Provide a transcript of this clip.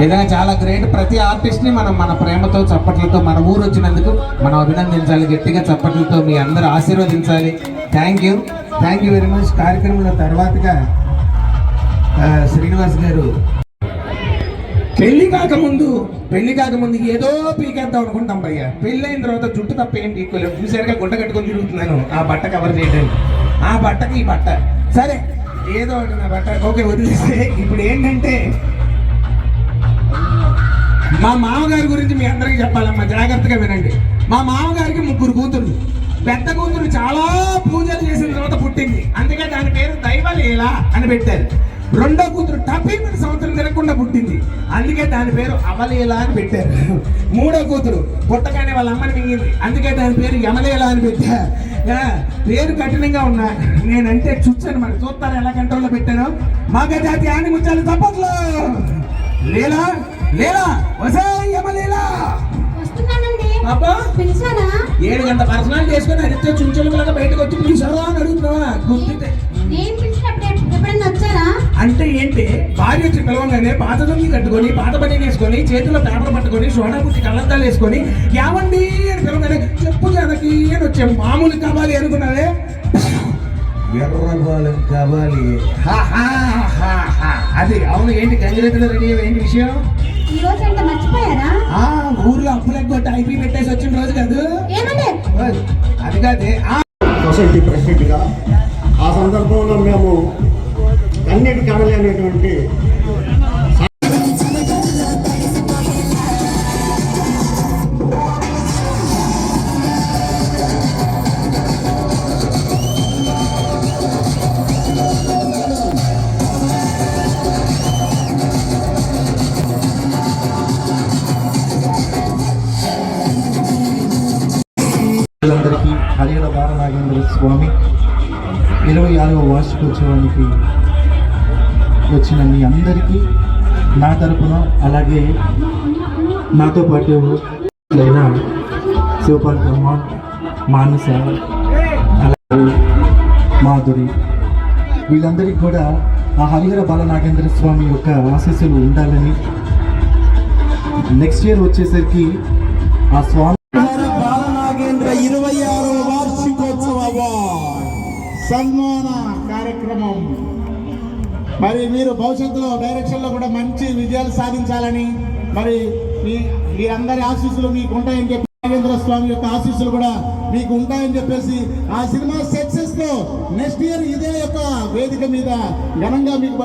నిజంగా చాలా గ్రేట్ ప్రతి ఆర్టిస్ట్ని మనం మన ప్రేమతో చప్పట్లతో మన ఊరు వచ్చినందుకు మనం అభినందించాలి గట్టిగా చప్పట్లతో మీ అందరూ ఆశీర్వదించాలి. Thank you thank you very much కార్యక్రమంలో తర్వాతగా శ్రీనివాస్ గారు. పెళ్ళి కాకముందు పెళ్ళి కాకముందు ఏదో పీకేద్దాం అనుకుంటాం భయ్య. పెళ్ళి అయిన తర్వాత జుట్టు తప్ప ఏంటి పీకోలేము చూసారుగా గుంట కట్టుకొని తిరుగుతున్నాను. ఆ బట్ట కవర్ చేయడానికి. ఆ బట్టకి ఈ బట్ట. సరే ఏదో ఒకటి నా బట్ట. ఓకే వదిలేస్తే ఇప్పుడు ఏంటంటే మా మామగారి గురించి మీ అందరికీ చెప్పాలమ్మా జాగ్రత్తగా వినండి. మా మామగారికి ముగ్గురు కూతురు పెద్ద కూతురు చాలా పూజలు చేసిన తర్వాత పుట్టింది. అందుకే దాని పేరు దైవలీల అని పెట్టారు. రెండో కూతురు టపీమిన సంవత్సరం తిరగకుండా పుట్టింది. అందుకే దాని పేరు అవలీల అని పెట్టారు. మూడో కూతురు పుట్టగానే వాళ్ళ అమ్మని మింగింది. అందుకే దాని పేరు యమలీల అని పెట్టారు. పేరు కఠినంగా ఉన్నా నేనంటే చూచాను మరి. చూస్తాను ఎలా కంట్రోల్లో పెట్టాను? మగ జాతి ఆని ముచ్చాలి తప్పట్లో. లీలా లీలా వసే యమలీలా వస్తున్నానండి. అబ్బా. పిలిచారా? ఏడు గంట పర్సనల్ చేసుకుని అడిగితే చుంచులుగా బయటకు వచ్చి పిలిచారా అని అడుగుతున్నావా? గుర్తితే. నేను పిలిచినప్పుడు ఎప్- ఎప్పుడైనా వచ్చారా? అంటే ఏంటి? భార్య వచ్చి పిలవంగానే పాత దొంగి కట్టుకొని పాత పని వేసుకొని చేతిలో పేపర్ పట్టుకొని సోడా పుట్టి కళ్ళద్దాలు వేసుకొని యావండి అని పిలవగానే చెప్పు జనకి అని వచ్చే. మామూలు కావాలి అనుకున్నావే? ఎర్రబాలం కావాలి. హా, హా, హా, హా. అది అవును ఏంటి గంగిరెద్దులో రెడీ ఏంటి విషయం? ఈ రోజు అంటే మర్చిపోయారా? ఆ ఊర్లో అప్పులకు కొట్టి ఐపీ పెట్టేసి వచ్చిన రోజు కాదు. అది కాదే. ఆ సొసైటీ ప్రెసిడెంట్గా ఆ సందర్భంలో మేము అందరికీ హరిహర బాలనాగేంద్ర స్వామి. ఇరవై ఆరవ వార్షికోత్సవానికి వచ్చిన మీ అందరికీ నా తరపున అలాగే నాతో పాటు అయిన శివపాల్ బ్రహ్మాన్ మానస అలాగే మాధురి వీళ్ళందరికీ కూడా ఆ హరిహర బాలనాగేంద్ర స్వామి యొక్క ఆశీస్సులు ఉండాలని. నెక్స్ట్ ఇయర్ వచ్చేసరికి ఆ స్వామి ఇరవై ఆరో వార్షికోత్సవ సన్మాన కార్యక్రమం. మరి మీరు భవిష్యత్తులో డైరెక్షన్లో కూడా మంచి విజయాలు సాధించాలని మరి మీ అందరి ఆశీస్సులు మీకు ఉంటాయని చెప్పి నాగేంద్ర స్వామి యొక్క ఆశీస్సులు కూడా మీకు ఉంటాయని చెప్పేసి ఆ సినిమా సక్సెస్తో నెక్స్ట్ ఇయర్ ఇదే యొక్క వేదిక మీద ఘనంగా మీకు